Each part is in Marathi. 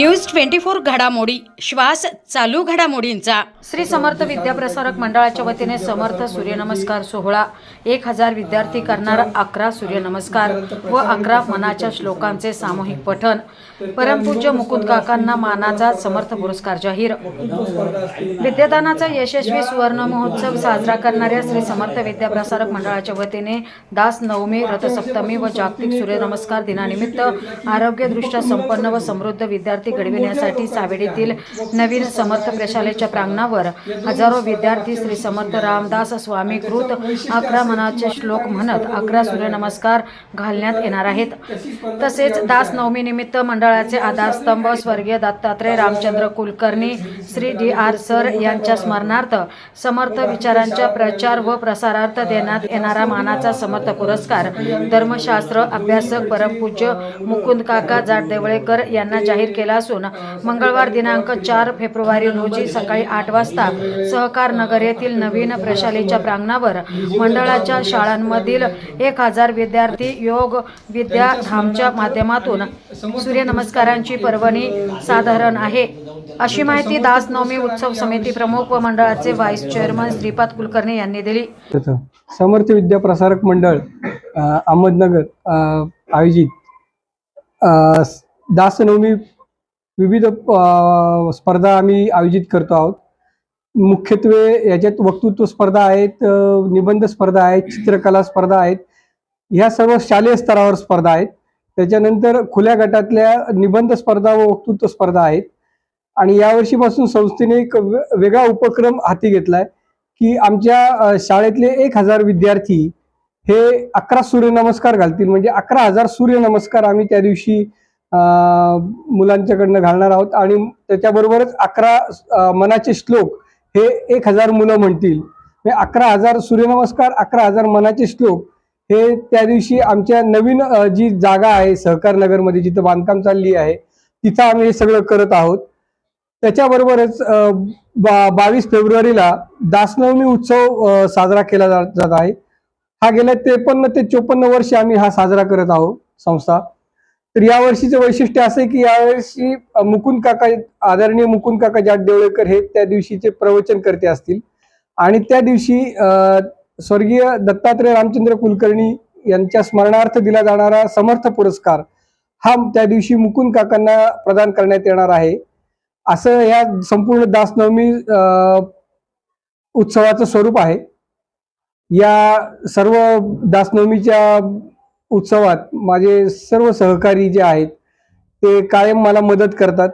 न्यूज ट्वेंटी फोर घडामोडी. श्वास चालू घडामोडींचा. श्री समर्थ विद्याप्रसारक मंडळाच्या वतीने समर्थ सूर्यनमस्कार सोहळा. एक हजार विद्यार्थी करणार अकरा सूर्यनमस्कार व अकरा मनाच्या श्लोकांचे सामूहिक पठन परमपूज्य मुकुंद काकांना मानाचा समर्थ पुरस्कार जाहीर. विद्यादानाचा यशस्वी सुवर्ण महोत्सव साजरा करणाऱ्या श्री समर्थ विद्याप्रसारक मंडळाच्या वतीने दास नवमी रथसप्तमी व जागतिक सूर्यनमस्कार दिनानिमित्त आरोग्यदृष्ट्या संपन्न व समृद्ध विद्यार्थी घडविण्यासाठी सावेडीतील नवीन समर्थ प्रशालेच्या प्रांगणावर हजारो विद्यार्थी श्री समर्थ रामदास स्वामी कृत अकरा मनाचे श्लोक म्हणत अकरा सूर्यनमस्कार घालण्यात येणार आहेत. तसेच दास नवमी निमित्त मंडळाचे आधारस्तंभ स्वर्गीय Dattatray Ramchandra Kulkarni Shri D R sir यांच्या स्मरणार्थ समर्थ विचारांच्या प्रचार व प्रसारार्थ देण्यात येणारा मानाचा समर्थ पुरस्कार धर्मशास्त्र अभ्यासक परमपूज्य मुकुंद काका जाटदेवळेकर यांना जाहीर केला असून मंगळवार दिनांक चार फेब्रुवारी रोजी सकाळी आठ वाजता सहकार नगर येथील नवीन प्रशालेच्या प्रांगणावर मंडळाच्या शाळांमधील एक हजार विद्यार्थी योग विद्या धामच्या माध्यमातून सूर्यनमस्कारांची पर्वणी साधारण आहे. अशी माहिती दास नवमी उत्सव समिती प्रमुख व मंडळाचे व्हाईस चेअरमन श्रीपाद कुलकर्णी यांनी दिली. समर्थ विद्या प्रसारक मंडळ अहमदनगर अ, आयोजित दासनवमी विविध स्पर्धा आम्ही आयोजित करतो आहोत. मुख्यत्वे याच्यात वक्तृत्व स्पर्धा आहेत निबंध स्पर्धा आहेत चित्रकला स्पर्धा आहेत. ह्या सर्व शालेय स्तरावर स्पर्धा आहेत. त्याच्यानंतर खुल्या गटातल्या निबंध स्पर्धा व वक्तृत्व स्पर्धा आहेत. आणि यावर्षीपासून संस्थेने एक वेगळा उपक्रम हाती घेतलाय की आमच्या शाळेतले एक हजार विद्यार्थी हे अकरा सूर्यनमस्कार घालतील. म्हणजे अकरा हजार सूर्यनमस्कार आम्ही त्या दिवशी मुलांच्याकडनं घालणार आहोत आणि त्याच्याबरोबरच अकरा मनाचे श्लोक हे एक हजार मुलं म्हणतील. म्हणजे अकरा हजार सूर्यनमस्कार अकरा हजार मनाचे श्लोक हे त्या दिवशी आमच्या नवीन जी जागा आहे सहकार नगरमध्ये जिथं बांधकाम चालली आहे तिथं आम्ही हे सगळं करत आहोत. त्याच्याबरोबरच बा बावीस फेब्रुवारीला दासनवमी उत्सव साजरा केला जात आहे. हा गेल्या त्रेपन्न ते चोपन्न वर्ष आम्ही हा साजरा करत आहोत संस्था. तर या वर्षीचं वैशिष्ट्य असं की यावर्षी मुकुंद काका आदरणीय मुकुंद काका जाट देवळेकर हे त्या दिवशीचे प्रवचन करते असतील. आणि त्या दिवशी स्वर्गीय दत्तात्रय रामचंद्र कुलकर्णी यांच्या स्मरणार्थ दिला जाणारा समर्थ पुरस्कार हा त्या दिवशी मुकुंद काकांना प्रदान करण्यात येणार आहे. असं या संपूर्ण दासनवमी उत्सवाचं स्वरूप आहे. या सर्व दासनवमीच्या उत्सवात माझे सर्व सहकारी जे आहेत ते कायम मला मदत करतात.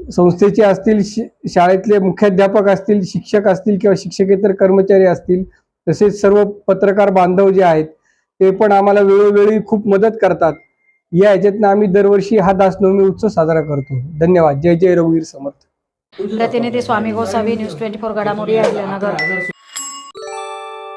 संस्थेचे असतील शि- शाळेतले मुख्याध्यापक असतील शिक्षक असतील किंवा शिक्षकेतर कर्मचारी असतील तसेच सर्व पत्रकार बांधव जे आहेत ते पण आम्हाला वेळोवेळी खूप मदत करतात. या ह्याच्यातनं आम्ही दरवर्षी हा दासनवमी उत्सव साजरा करतो. धन्यवाद. जय जय रघुवीर समर्थ. प्रतिनिधी Swami Gosavi news twenty four घडामोडी नगर